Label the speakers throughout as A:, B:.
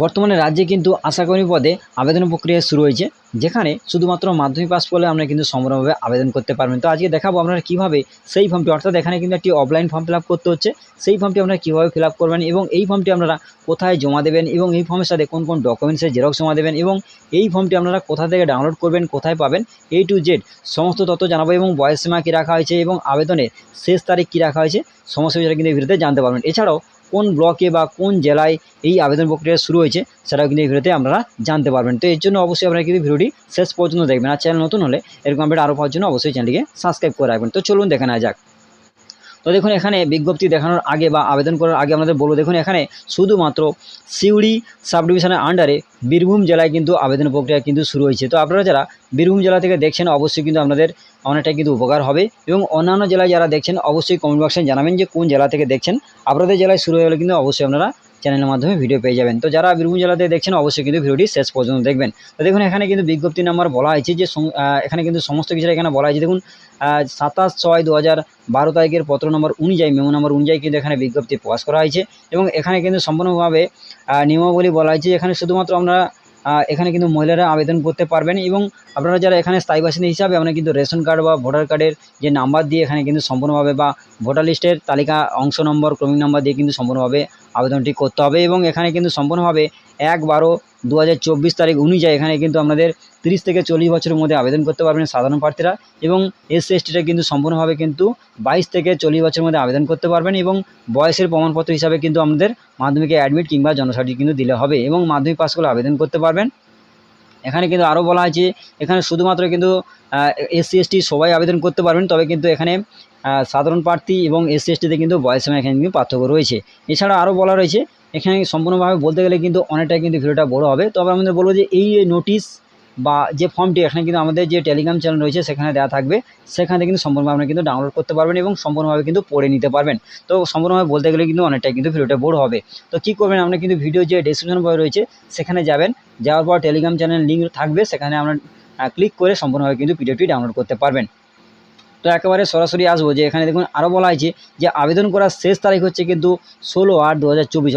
A: বর্তমানে রাজ্যে কিন্তু আশাকর্মী পদে আবেদন প্রক্রিয়া শুরু হয়েছে, যেখানে শুধুমাত্র মাধ্যমিক পাস করলে আপনারা কিন্তু সম্পূর্ণভাবে আবেদন করতে পারবেন। তো আজকে দেখাবো আপনারা কীভাবে সেই ফর্মটি অর্থাৎ এখানে কিন্তু একটি অফলাইন ফর্ম ফিল করতে হচ্ছে। সেই ফর্মটি আপনারা কীভাবে ফিল করবেন এবং এই ফর্মটি আপনারা কোথায় জমা দেবেন এবং এই ফর্মের সাথে কোন কোন ডকুমেন্টসের জেরক্স জমা দেবেন এবং এই ফর্মটি আপনারা কোথা থেকে ডাউনলোড করবেন, কোথায় পাবেন এই টু জেড সমস্ত তথ্য জানাব এবং বয়স সীমা কী রাখা হয়েছে এবং আবেদনের শেষ তারিখ কী রাখা হয়েছে, সমস্ত বিষয়ে কিন্তু এই ভিডিওতে জানতে পারবেন। এছাড়াও কোন ব্লকে বা কোন জেলায় এই আবেদন প্রক্রিয়া শুরু হয়েছে সেটাও কিন্তু এই ভিডিওতে আপনারা জানতে পারবেন। তো এর জন্য অবশ্যই আপনারা কিন্তু ভিডিওটি শেষ পর্যন্ত দেখবেন। আর চ্যানেল নতুন হলে এরকম আপডেট আরও পাওয়ার জন্য অবশ্যই চ্যানেলটিকে সাবস্ক্রাইব করে রাখবেন। তো চলুন দেখে নেওয়া যাক। তো দেখুন, এখানে বিজ্ঞপ্তি দেখানোর আগে বা আবেদন করার আগে আমাদের বলব, দেখুন, এখানে শুধুমাত্র সিউড়ি সাব ডিভিশনের আন্ডারে বীরভূম জেলায় কিন্তু আবেদন প্রক্রিয়া কিন্তু শুরু হয়েছে। তো আপনারা যারা বীরভূম জেলা থেকে দেখছেন, অবশ্যই কিন্তু আপনাদের অনেকটাই কিন্তু উপকার হবে এবং অন্যান্য জেলায় যারা দেখছেন, অবশ্যই কমেন্ট বক্সে জানাবেন যে কোন জেলা থেকে দেখছেন। আপনাদের জেলায় শুরু হয়ে গেলে কিন্তু অবশ্যই আপনারা চ্যানেলের মাধ্যমে ভিডিও পেয়ে যাবেন। তো যারা বীরভূম জেলাতে দেখছেন, অবশ্যই কিন্তু ভিডিওটি শেষ পর্যন্ত দেখবেন। তো দেখুন, এখানে কিন্তু বিজ্ঞপ্তি নাম্বার বলা হয়েছে যে এখানে কিন্তু সমস্ত কিছু এখানে বলা হয়েছে। দেখুন সাতাশ ছয় দু হাজার বারো তারিখের পত্র নম্বর অনুযায়ী মেমো নম্বর অনুযায়ী কিন্তু এখানে বিজ্ঞপ্তি প্রকাশ করা হয়েছে। এবং এখানে কিন্তু সম্পূর্ণভাবে নিয়মাবলী বলা হয়েছে এখানে শুধুমাত্র আমরা এখানে কিন্তু মহিলারা আবেদন করতে পারবেন এবং আপনারা যারা এখানে স্থায়ী বাসিন্দা হিসাবে আপনারা কিন্তু রেশন কার্ড বা ভোটার কার্ডের যে নাম্বার দিয়ে এখানে কিন্তু সম্পূর্ণভাবে বা ভোটার লিস্টের তালিকা, অংশ নম্বর, ক্রমিক নাম্বার দিয়ে কিন্তু সম্পূর্ণভাবে আবেদনটি করতে হবে এবং এখানে কিন্তু সম্পূর্ণভাবে এক বারো দু হাজার চব্বিশ তারিখ অনুযায়ী এখানে কিন্তু আপনাদের তিরিশ থেকে চল্লিশ বছরের মধ্যে আবেদন করতে পারবেন সাধারণ প্রার্থীরা এবং এস এসটিটা কিন্তু সম্পূর্ণভাবে কিন্তু বাইশ থেকে চল্লিশ বছরের মধ্যে আবেদন করতে পারবেন এবং বয়সের প্রমাণপত্র হিসাবে কিন্তু আমাদের মাধ্যমিকে অ্যাডমিট কিংবা জনসার্টিফিকেট কিন্তু দিলে হবে এবং মাধ্যমিক পাস করলে আবেদন করতে পারবেন। এখানে কিন্তু আরও বলা আছে, এখানে শুধুমাত্র কিন্তু এসসি এসটি সবাই আবেদন করতে পারবেন, তবে কিন্তু এখানে সাধারণ প্রার্থী এবং এসসি এসটিতে কিন্তু বয়স সীমা এখানে কিন্তু পার্থক্য রয়েছে। এছাড়া আরও বলা রয়েছে এখানে সম্পূর্ণভাবে বলতে গেলে কিন্তু অনেকটাই কিন্তু ভিডিওটা বড় হবে। তবে আমাদের বলব যে এই নোটিশ বা যে ফর্মটি এখানে কিন্তু আমাদের যে টেলিগ্রাম চ্যানেল রয়েছে, সেখানে দেওয়া থাকবে। সেখান কিন্তু সম্পূর্ণভাবে আপনি কিন্তু ডাউনলোড করতে পারবেন এবং সম্পূর্ণভাবে কিন্তু পড়ে নিতে পারবেন। তো সম্পূর্ণভাবে বলতে গেলে কিন্তু অনেকটাই কিন্তু ভিডিওটা বড় হবে। তো কী করবেন আপনি কিন্তু ভিডিও যে ডিসক্রিপশন বয় রয়েছে, সেখানে যাবেন। যাওয়ার পর টেলিগ্রাম চ্যানেল লিঙ্ক থাকবে, সেখানে আমরা ক্লিক করে সম্পূর্ণভাবে কিন্তু পিডিএফটি ডাউনলোড করতে পারবেন। তো একেবারে সরাসরি আসব যে এখানে দেখুন আরও বলা হয়েছে যে আবেদন করার শেষ তারিখ হচ্ছে কিন্তু ষোলো আট দু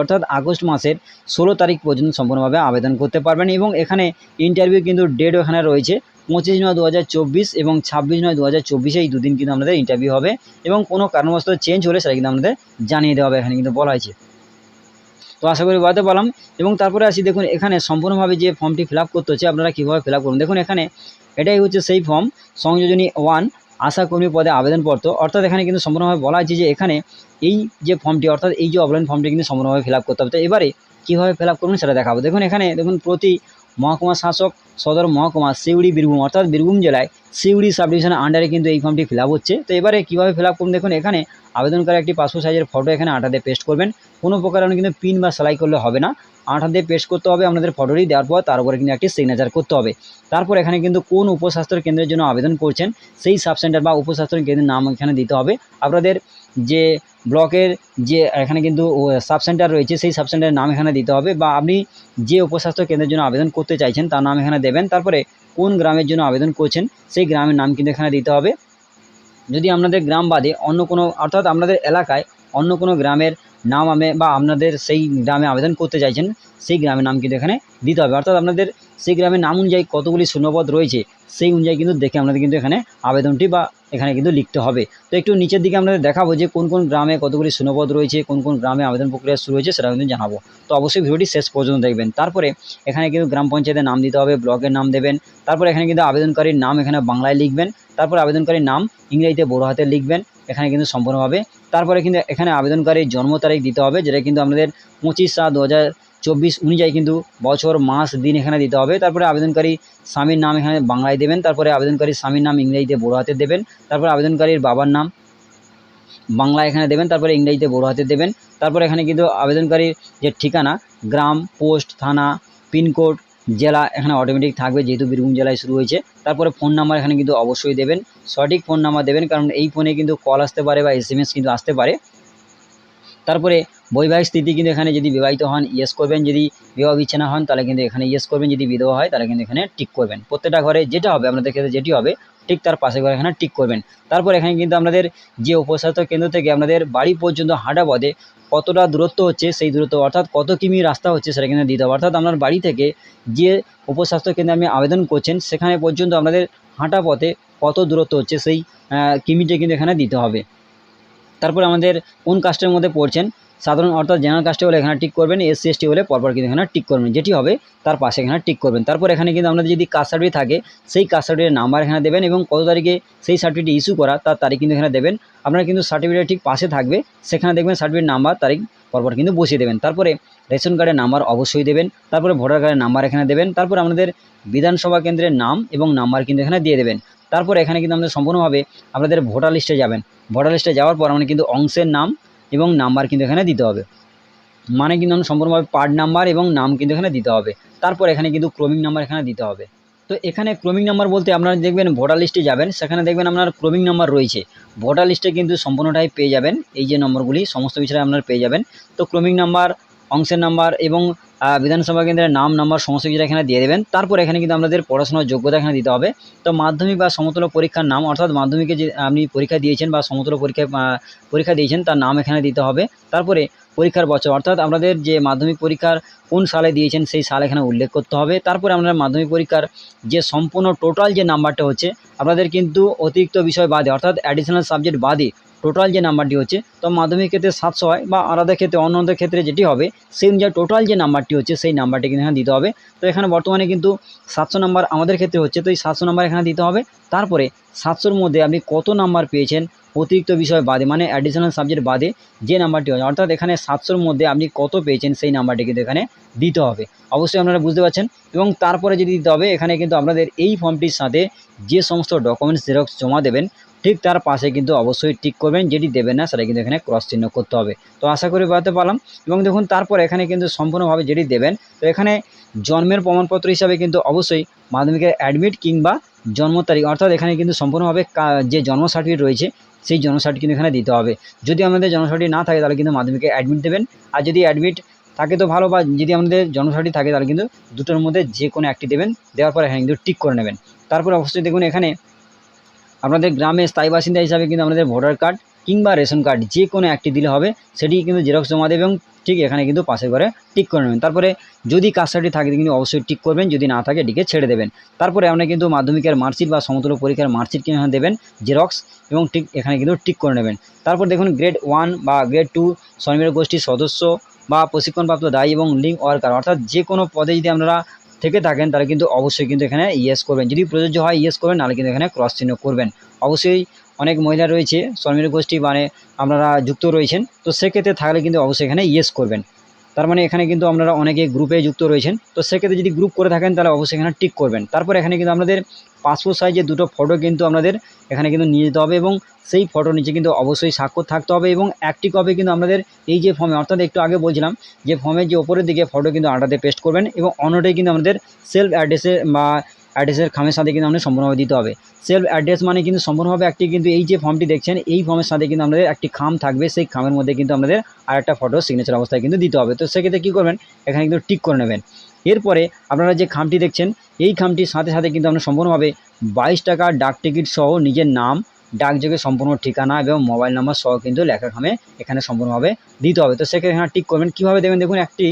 A: অর্থাৎ আগস্ট মাসের ষোলো তারিখ পর্যন্ত সম্পূর্ণভাবে আবেদন করতে পারবেন এবং এখানে ইন্টারভিউ কিন্তু ডেট এখানে রয়েছে পঁচিশ নয় দু এবং ছাব্বিশ নয় দু হাজার চব্বিশে এই দুদিন কিন্তু আমাদের ইন্টারভিউ হবে এবং কোনো কারণবশত চেঞ্জ হলে সেটা কিন্তু আমাদের জানিয়ে দেওয়া হবে এখানে কিন্তু বলা হয়েছে। তো আশা করি বলতে পারলাম এবং তারপরে আসি দেখুন এখানে সম্পূর্ণভাবে যে ফর্মটি ফিল করতে হচ্ছে, আপনারা কীভাবে ফিল করুন? দেখুন এখানে এটাই হচ্ছে সেই ফর্ম সংযোজনী ওয়ান আশা কর্মী পদে আবেদনপত্র অর্থাৎ এখানে কিন্তু সম্পূর্ণভাবে বলা আছে যে এখানে এই যে ফর্মটি, অর্থাৎ এই যে অফলাইন ফর্মটি কিন্তু সম্পূর্ণভাবে ফিল করতে হবে। তো এবারে কীভাবে ফিল করবেন সেটা দেখাবো। দেখুন এখানে, দেখুন প্রতি মহকুমা শাসক সদর মহকুমা সিউড়ি, বীরভূম, অর্থাৎ বীরভূম জেলায় সিউড়ি সাব ডিভিশনের আন্ডারে কিন্তু এই ফর্মটি ফিল হচ্ছে। তো এবারে কীভাবে ফিল করুন দেখুন এখানে আবেদনকারী একটি পাসপোর্ট সাইজের ফটো এখানে আটাতে পেস্ট করবেন। কোনো প্রকার কিন্তু পিন বা সেলাই করলে হবে না। আঠা দিয়ে পেস্ট করতে হবে আপনাদের ফটোটি, দেওয়ার পর তার উপরে কিন্তু একটি সিগনেচার করতে হবে। তারপর এখানে কিন্তু কোন উপস্বাস্থ্য কেন্দ্রের জন্য আবেদন করছেন, সেই সাব সেন্টার বা উপস্বাস্থ্য কেন্দ্রের নাম এখানে দিতে হবে। আপনাদের যে ব্লকের যে এখানে কিন্তু সাব সেন্টার রয়েছে, সেই সাব সেন্টারের নাম এখানে দিতে হবে বা আপনি যে উপস্বাস্থ্য কেন্দ্রের জন্য আবেদন করতে চাইছেন, তার নাম এখানে দেবেন। তারপরে কোন গ্রামের জন্য আবেদন করছেন, সেই গ্রামের নাম কিন্তু এখানে দিতে হবে। যদি আপনাদের গ্রাম বাদে অন্য কোনো, অর্থাৎ আপনাদের এলাকায় অন্য কোনো গ্রামের নাম আমি বা আপনাদের সেই গ্রামে আবেদন করতে চাইছেন, সেই গ্রামের নাম কিন্তু এখানে দিতে হবে। অর্থাৎ আপনাদের সেই গ্রামের নাম অনুযায়ী কতগুলি শূন্যপদ রয়েছে, সেই অনুযায়ী কিন্তু দেখে আপনাদের কিন্তু এখানে আবেদনটি বা এখানে কিন্তু লিখতে হবে। তো একটু নিচের দিকে আপনাদের দেখাবো যে কোন কোন গ্রামে কতগুলি শূন্যপদ রয়েছে, কোন কোন গ্রামে আবেদন প্রক্রিয়া শুরু হয়েছে সেটা কিন্তু জানাব। তো অবশ্যই ভিডিওটি শেষ পর্যন্ত দেখবেন। তারপরে এখানে কিন্তু গ্রাম পঞ্চায়েতের নাম দিতে হবে, ব্লকের নাম দেবেন। তারপরে এখানে কিন্তু আবেদনকারীর নাম এখানে বাংলায় লিখবেন। তারপর আবেদনকারীর নাম ইংরেজিতে বড় হাতে লিখবেন। এখানে কিন্তু সম্পূর্ণভাবে তারপরে কিন্তু এখানে আবেদনকারীর জন্ম তারিখ দিতে হবে, যেটা কিন্তু আপনাদের পঁচিশ সাত দু হাজার চব্বিশ অনুযায়ী কিন্তু বছর, মাস, দিন এখানে দিতে হবে। তারপরে আবেদনকারী স্বামীর নাম এখানে বাংলায় দেবেন, তারপরে আবেদনকারী স্বামীর নাম ইংরেজিতে বড় হাতে দেবেন, তারপরে আবেদনকারীর বাবার নাম বাংলা এখানে দেবেন, তারপরে ইংরেজিতে বড়ো হাতে দেবেন। তারপরে এখানে কিন্তু আবেদনকারীর যে ঠিকানা, গ্রাম, পোস্ট, থানা, পিনকোড জেলা এখানে অটোমেটিক থাকবে, যেহেতু বীরভূম জেলায় শুরু হয়েছে। তারপরে ফোন নাম্বার এখানে কিন্তু অবশ্যই দেবেন। সঠিক ফোন নাম্বার দেবেন, কারণ এই ফোনে কিন্তু কল আসতে পারে বা এস কিন্তু আসতে পারে। তারপরে বৈবাহিক স্থিতি কিন্তু এখানে যদি বিবাহিত হন ইয়েস করবেন। যদি বিবাহ বিচ্ছিন্ন হন, তাহলে কিন্তু এখানে ইয়েস করবেন। যদি বিধবা হয়, তাহলে কিন্তু এখানে টিক করবেন। প্রত্যেকটা ঘরে যেটা হবে, আপনাদের ক্ষেত্রে যেটি হবে ঠিক তার পাশে করে এখানে টিক করবেন। তারপর এখানে কিন্তু আপনাদের যে উপস্বাস্থ্য কেন্দ্র থেকে আপনাদের বাড়ি পর্যন্ত হাঁটা পথে কতটা দূরত্ব হচ্ছে সেই দূরত্ব, অর্থাৎ কত কিমি রাস্তা হচ্ছে সেটা কিন্তু দিতে হবে। অর্থাৎ আপনার বাড়ি থেকে যে উপস্বাস্থ্য কেন্দ্রে আপনি আবেদন করছেন, সেখানে পর্যন্ত আপনাদের হাঁটা পথে কত দূরত্ব হচ্ছে সেই কিমিটা কিন্তু এখানে দিতে হবে। তারপর আমাদের কোন কাস্টের মধ্যে পড়ছেন? সাধারণ অর্থাৎ জেনারেল কাস্টে হলে এখানে টিক করবেন এসসি এসটি হলে পরপর কিন্তু এখানে টিক করবেন। যেটি হবে, তার পাশে এখানে টিক করবেন। তারপর এখানে কিন্তু আপনাদের যদি কাস্ট সার্টিফিকেট থাকে, সেই কাস্ট সার্টিফিকেটের নাম্বার এখানে দেবেন এবং কত তারিখে সেই সার্টিফিকেট ইস্যু করা, তার তারিখ কিন্তু এখানে দেবেন। আপনারা কিন্তু সার্টিফিকেট ঠিক পাশে থাকবে, সেখানে দেখবেন সার্টিফিকেট নাম্বার তারিখ পরপর কিন্তু বসিয়ে দেবেন। তারপরে রেশন কার্ডের নাম্বার অবশ্যই দেবেন, তারপরে ভোটার কার্ডের নাম্বার এখানে দেবেন, তারপর আমাদের বিধানসভা কেন্দ্রের নাম এবং নাম্বার কিন্তু এখানে দিয়ে দেবেন। তারপর এখানে কিন্তু আমাদের সম্পূর্ণভাবে আপনাদের ভোটার লিস্টে যাবেন। ভোটার লিস্টে যাওয়ার পর আমাদের কিন্তু অংশের নাম এবং নাম্বার কিন্তু এখানে দিতে হবে। মানে কিন্তু আমরা সম্পূর্ণভাবে পার্ট নাম্বার এবং নাম কিন্তু এখানে দিতে হবে। তারপর এখানে কিন্তু ক্রমিক নাম্বার এখানে দিতে হবে। তো এখানে ক্রমিক নাম্বার বলতে আপনারা দেখবেন ভোটার লিস্টে যাবেন, সেখানে দেখবেন আপনার ক্রমিক নাম্বার রয়েছে। ভোটার লিস্টে কিন্তু সম্পূর্ণটাই পেয়ে যাবেন। এই যে নম্বরগুলি সমস্ত বিষয়ে আপনারা পেয়ে যাবেন। তো ক্রমিক নাম্বার অংশের নাম্বার এবং বিধানসভা কেন্দ্রের নাম, নাম্বার, সমস্ত কিছু এখানে দিয়ে দেবেন। তারপর এখানে কিন্তু আপনাদের পড়াশোনার যোগ্যতা এখানে দিতে হবে। তো মাধ্যমিক বা সমতুল্য পরীক্ষার নাম, অর্থাৎ মাধ্যমিকে যে আপনি পরীক্ষা দিয়েছেন বা সমতুল্য পরীক্ষা পরীক্ষা দিয়েছেন, তার নাম এখানে দিতে হবে। তারপরে পরীক্ষার বছর, অর্থাৎ আপনাদের যে মাধ্যমিক পরীক্ষার কোন সালে দিয়েছেন, সেই সাল এখানে উল্লেখ করতে হবে। তারপরে আপনারা মাধ্যমিক পরীক্ষার যে সম্পূর্ণ টোটাল যে নাম্বারটা হচ্ছে, আপনাদের কিন্তু অতিরিক্ত বিষয় বাদে, অর্থাৎ অ্যাডিশনাল সাবজেক্ট বাদে টোটাল যে নাম্বারটি হচ্ছে, তো মাধ্যমিক ক্ষেত্রে সাতশো হয় বা আলাদা ক্ষেত্রে অন্য অন্য ক্ষেত্রে যেটি হবে সেই অনুযায়ী টোটাল যে নাম্বারটি হচ্ছে, সেই নাম্বারটি কিন্তু এখানে দিতে হবে। তো এখানে বর্তমানে কিন্তু সাতশো নাম্বার আমাদের ক্ষেত্রে হচ্ছে, তো এই সাতশো নাম্বার এখানে দিতে হবে। তারপরে সাতশোর মধ্যে আপনি কত নাম্বার পেয়েছেন, অতিরিক্ত বিষয় বাদে মানে অ্যাডিশনাল সাবজেক্ট বাদে যে নাম্বারটি হয় অর্থাৎ এখানে সাতশোর মধ্যে আপনি কত পেয়েছেন, সেই নাম্বারটি কিন্তু এখানে দিতে হবে। অবশ্যই আপনারা বুঝতে পারছেন। এবং তারপরে যদি দিতে হবে, এখানে কিন্তু আপনাদের এই ফর্মটির সাথে যে সমস্ত ডকুমেন্টস জেরক্স জমা দেবেন ঠিক তার পাশে কিন্তু অবশ্যই টিক করবেন, যেটি দেবেন না সেটা কিন্তু এখানে ক্রস চিহ্ন করতে হবে। তো আশা করি বোঝাতে পারলাম। এবং দেখুন, তারপর এখানে কিন্তু সম্পূর্ণভাবে যেটি দেবেন, তো এখানে জন্মের প্রমাণপত্র হিসাবে কিন্তু অবশ্যই মাধ্যমিকের অ্যাডমিট কিংবা জন্ম তারিখ, অর্থাৎ এখানে কিন্তু সম্পূর্ণভাবে যে জন্ম সার্টিফিকেট রয়েছে, সেই জন্ম সার্টিফিকেট কিন্তু এখানে দিতে হবে। যদি আমাদের জন্ম সার্টিফিকেট না থাকে, তাহলে কিন্তু মাধ্যমিকে অ্যাডমিট দেবেন। আর যদি অ্যাডমিট থাকে তো ভালো, বা যদি আমাদের জন্ম সার্টিফিকেট থাকে, তাহলে কিন্তু দুটোর মধ্যে যে কোনো একটি দেবেন, দেওয়ার পর এখানে কিন্তু টিক করে নেবেন। তারপর অবশ্যই দেখুন, এখানে আপনাদের গ্রামে স্থায়ী বাসিন্দা হিসাবে কিন্তু আপনাদের ভোটার কার্ড কিংবা রেশন কার্ড যে কোনো একটি দিলে হবে, সেটি কিন্তু জেরক্স জমা দেবে এবং ঠিক এখানে কিন্তু পাশে করে টিক করে নেবেন। তারপরে যদি সার্টিফিকেট থাকে কিন্তু অবশ্যই টিক করবেন, যদি না থাকে, এটিকে ছেড়ে দেবেন। তারপরে আপনি কিন্তু মাধ্যমিকের মার্কশিট বা সমতুল্য পরীক্ষার মার্কশিট এখানে দেবেন জেরক্স এবং ঠিক এখানে কিন্তু টিক করে নেবেন। তারপর দেখুন গ্রেড ওয়ান বা গ্রেড টু স্বনির্ভর গোষ্ঠীর সদস্য বা প্রশিক্ষণপ্রাপ্ত দায়ী এবং লিঙ্ক ওয়ার্কার অর্থাৎ যে কোনো পদে যদি আপনারা থেকে থাকেন, তাহলে কিন্তু অবশ্যই কিন্তু এখানে ইয়েস করবেন। যদি প্রযোজ্য হয় ইয়েস করবেন, নাহলে কিন্তু এখানে ক্রস চিহ্ন করবেন। অবশ্যই অনেক মহিলা রয়েছে স্বনির্ভর গোষ্ঠী মানে আপনারা যুক্ত রয়েছেন, তো সেক্ষেত্রে থাকলে কিন্তু অবশ্যই এখানে ইয়েস করবেন। তার মানে এখানে কিন্তু আপনারা অনেকে গ্রুপে যুক্ত রয়েছেন। তো সেক্ষেত্রে যদি গ্রুপ করে থাকেন, তাহলে অবশ্যই এখানে টিক করবেন। তারপর এখানে কিন্তু আপনাদের পাসপোর্ট সাইজের দুটো ফটো কিন্তু আপনাদের এখানে কিন্তু নিয়ে যেতে হবে এবং সেই ফটোর নিচে কিন্তু অবশ্যই স্বাক্ষর থাকতে হবে এবং একটি কপি কিন্তু আপনাদের এই যে ফর্মে অর্থাৎ একটু আগে বলছিলাম যে ফর্মের যে ওপরের দিকে ফটো কিন্তু আটাতে পেস্ট করবেন এবং অন্যটাই কিন্তু আমাদের সেলফ অ্যাড্রেসে বা অ্যাড্রেসের খামের সাথে কিন্তু আমাদের সম্পূর্ণভাবে দিতে হবে। সেলফ অ্যাড্রেস মানে কিন্তু সম্পূর্ণভাবে একটি কিন্তু এই যে ফর্মটি দেখছেন, এই ফর্মের সাথে কিন্তু আমাদের একটি খাম থাকবে, সেই খামের মধ্যে কিন্তু আমাদের আর একটা ফটো সিগনেচার অবস্থায় কিন্তু দিতে হবে। তো সেক্ষেত্রে কী করবেন, এখানে কিন্তু টিক করে নেবেন। এরপরে আপনারা যে খামটি দেখছেন, এই খামটির সাথে সাথে কিন্তু আপনারা সম্পূর্ণভাবে বাইশ টাকা ডাক টিকিট সহ নিজের নাম ডাকযোগে সম্পূর্ণ ঠিকানা এবং মোবাইল নাম্বার সহ কিন্তু লেখা খামে এখানে সম্পূর্ণভাবে দিতে হবে। তো সেক্ষেত্রে এখানে টিক করবেন। কীভাবে দেবেন দেখুন, একটি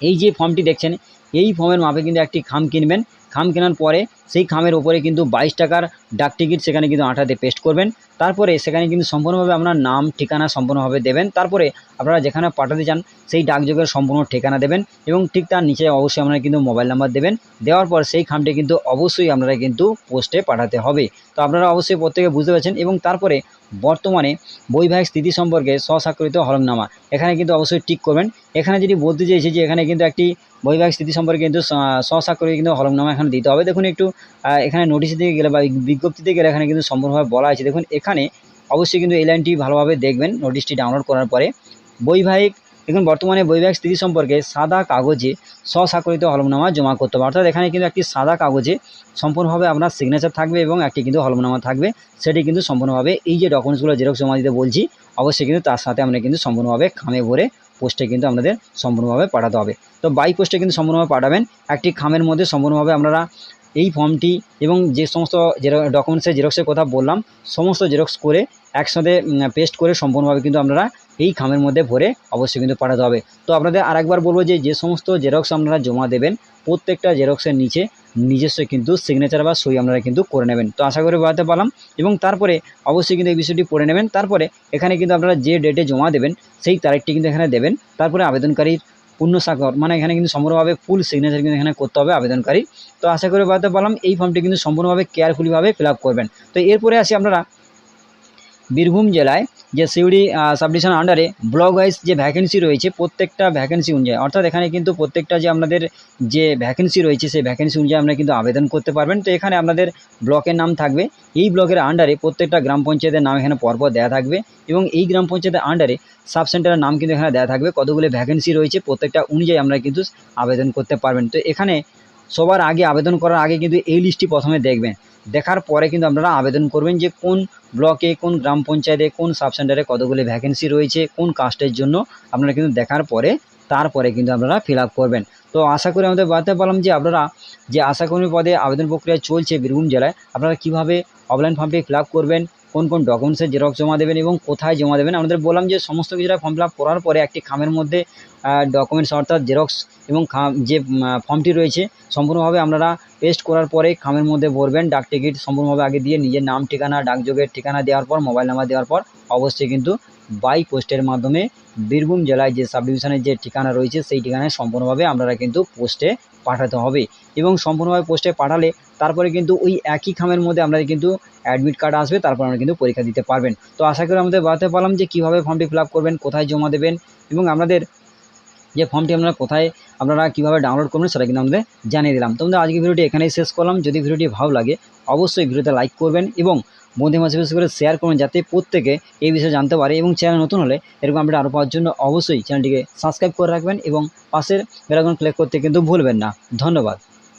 A: এই যে ফর্মটি দেখছেন, এই ফর্মের মাপে কিন্তু একটি খাম কিনবেন। খাম কেনার পরে সেই খামের ওপরে কিন্তু বাইশ টাকার ডাক টিকিট সেখানে কিন্তু আঠাতে পেস্ট করবেন। তারপরে সেখানে কিন্তু সম্পূর্ণভাবে আপনার নাম, ঠিকানা সম্পূর্ণভাবে দেবেন। তারপরে আপনারা যেখানে পাঠাতে চান, সেই ডাকযোগের সম্পূর্ণ ঠিকানা দেবেন এবং ঠিক তার নিচে অবশ্যই আপনারা কিন্তু মোবাইল নাম্বার দেবেন। দেওয়ার পর সেই খামটি কিন্তু অবশ্যই আপনারা কিন্তু পোস্টে পাঠাতে হবে। তো আপনারা অবশ্যই প্রত্যেকে বুঝতে পারছেন এবং তারপরে বর্তমানে বৈবাহিক স্থিতি সম্পর্কে স্বস্বাক্ষরিত হলফনামা, এখানে কিন্তু অবশ্যই টিক করবেন। এখানে যদি বলতে চেয়েছি যে এখানে কিন্তু একটি বৈবাহিক স্থিতি সম্পর্কে কিন্তু স্বস্বাক্ষরিত কিন্তু হলফনামা এখানে দিতে হবে। দেখুন একটু এখানে নোটিশ দিকে গেলে বা বিজ্ঞপ্তিতে গেলে এখানে কিন্তু সম্পূর্ণভাবে বলা আছে। দেখুন, এখানে অবশ্যই কিন্তু এই লাইনটি ভালোভাবে দেখবেন নোটিশটি ডাউনলোড করার পরে। বৈবাহিক, দেখুন, বর্তমানে বৈবাহিক স্থিতি সম্পর্কে সাদা কাগজে স্বস্বাক্ষরিত হলফনামা জমা করতে হবে। অর্থাৎ এখানে কিন্তু একটি সাদা কাগজে সম্পূর্ণভাবে আপনার সিগনেচার থাকবে এবং একটি কিন্তু হলফনামা থাকবে। সেটি কিন্তু সম্পূর্ণভাবে এই যে ডকুমেন্টসগুলো জেরক্স জমা দিতে বলছি, অবশ্যই কিন্তু তার সাথে আমরা কিন্তু সম্পূর্ণভাবে খামে ভরে পোস্টে কিন্তু আপনাদের সম্পূর্ণভাবে পাঠাতে হবে। তো বাই পোস্টে কিন্তু সম্পূর্ণভাবে পাঠাবেন। একটি খামের মধ্যে সম্পূর্ণভাবে আপনারা এই ফর্মটি এবং যে সমস্ত ডকুমেন্টসের জেরক্সের কথা বললাম, সমস্ত জেরক্স করে একসাথে পেস্ট করে সম্পূর্ণভাবে কিন্তু আপনারা এই খামের মধ্যে ভরে অবশ্যই কিন্তু পাঠাতে হবে। তো আপনাদের আরেকবার বলব যে যে সমস্ত জেরক্স আপনারা জমা দেবেন, প্রত্যেকটা জেরক্সের নিচে নিজস্ব কিন্তু সিগনেচার বা সই আপনারা কিন্তু করে নেবেন। তো আশা করি বাড়াতে পারলাম এবং তারপরে অবশ্যই কিন্তু এই বিষয়টি পড়ে নেবেন। তারপরে এখানে কিন্তু আপনারা যে ডেটে জমা দেবেন, সেই তারিখটি কিন্তু এখানে দেবেন। তারপরে আবেদনকারীর পূর্ণ স্বাক্ষর মানে এখানে কিন্তু সম্পূর্ণভাবে ফুল সিগনেচার কিন্তু এখানে করতে হবে আবেদনকারী। তো আশা করি বলতে পারলাম এই ফর্মটি কিন্তু সম্পূর্ণভাবে কেয়ারফুলিভাবে ফিল আপ করবেন। তো এরপরে আসি আপনারা বীরভূম জেলায় যে সিউড়ি সাবডিভিশন আন্ডারে ব্লক ওয়াইজ যে ভ্যাকেন্সি রয়েছে, প্রত্যেকটা ভ্যাকেন্সি অনুযায়ী, অর্থাৎ এখানে কিন্তু প্রত্যেকটা যে আপনাদের যে ভ্যাকেন্সি রয়েছে, সেই ভ্যাকেন্সি অনুযায়ী আপনারা কিন্তু আবেদন করতে পারবেন। তো এখানে আপনাদের ব্লকের নাম থাকবে। এই ব্লকের আন্ডারে প্রত্যেকটা গ্রাম পঞ্চায়েতের নাম এখানে পরপর দেওয়া থাকবে এবং এই গ্রাম পঞ্চায়েতের আন্ডারে সাব সেন্টারের নাম কিন্তু এখানে দেওয়া থাকবে। কতগুলো ভ্যাকেন্সি রয়েছে, প্রত্যেকটা অনুযায়ী আপনারা কিন্তু আবেদন করতে পারবেন। তো এখানে সবার আগে আবেদন করার আগে কিন্তু এই লিস্টটি প্রথমে দেখবেন। দেখার পরে কিন্তু আপনারা আবেদন করবেন যে কোন ব্লকে, কোন গ্রাম পঞ্চায়েতে, কোন সাব সেন্টারে কতগুলি ভ্যাকেন্সি রয়েছে, কোন কাস্টের জন্য আপনারা কিন্তু দেখার পরে, তারপরে কিন্তু আপনারা ফিল করবেন। তো আশা করি আমাদের বাড়তে পারলাম যে আপনারা যে আশাকর্মী পদে আবেদন প্রক্রিয়া চলছে বীরভূম জেলায়, আপনারা কীভাবে অফলাইন ফর্মটি ফিল করবেন কোন কোন ডকুমেন্টসের জেরক্স জমা দেবেন এবং কোথায় জমা দেবেন, আমাদের বললাম যে সমস্ত কিছুটা ফর্ম ফিল করার পরে একটি খামের মধ্যে ডকুমেন্টস অর্থাৎ জেরক্স এবং খাম, যে ফর্মটি রয়েছে, সম্পূর্ণভাবে আপনারা পেস্ট করার পরে খামের মধ্যে ভরবেন ডাক টিকিট সম্পূর্ণভাবে আগে দিয়ে নিজের নাম, ঠিকানা ডাকযোগের ঠিকানা দেওয়ার পর মোবাইল নাম্বার দেওয়ার পর, অবশ্যই কিন্তু বাই পোস্টের মাধ্যমে বীরভূম জেলায় যে সাব ডিভিশনের যে ঠিকানা রয়েছে, সেই ঠিকানায় সম্পূর্ণভাবে আপনারা কিন্তু পোস্টে পাঠাতে হবে এবং সম্পূর্ণভাবে পোস্টে পাঠালে তারপরে কিন্তু ওই একই খামের মধ্যে আপনাদের কিন্তু অ্যাডমিট কার্ড আসবে, তারপর আপনারা কিন্তু পরীক্ষা দিতে পারবেন। তো আশা করি আমাদের বাড়াতে পারলাম যে কীভাবে ফর্মটি ফিল করবেন, কোথায় জমা দেবেন এবং আপনাদের যে ফর্মটি আপনারা কোথায়, আপনারা কীভাবে ডাউনলোড করবেন সেটা কিন্তু আমাদের জানিয়ে দিলাম। তো আমাদের আজকে ভিডিওটি এখানেই শেষ করলাম। যদি ভিডিওটি ভালো লাগে, অবশ্যই ভিডিওতে লাইক করবেন এবং বন্ধু মাসে বেশি করে শেয়ার করুন যাতে প্রত্যেকে এই বিষয়ে জানতে পারে এবং চ্যানেল নতুন হলে এরকম আপডেট আরও পাওয়ার জন্য অবশ্যই চ্যানেলটিকে সাবস্ক্রাইব করে রাখবেন এবং পাশের বেলাগন ক্লিক করতে কিন্তু ভুলবেন না। ধন্যবাদ।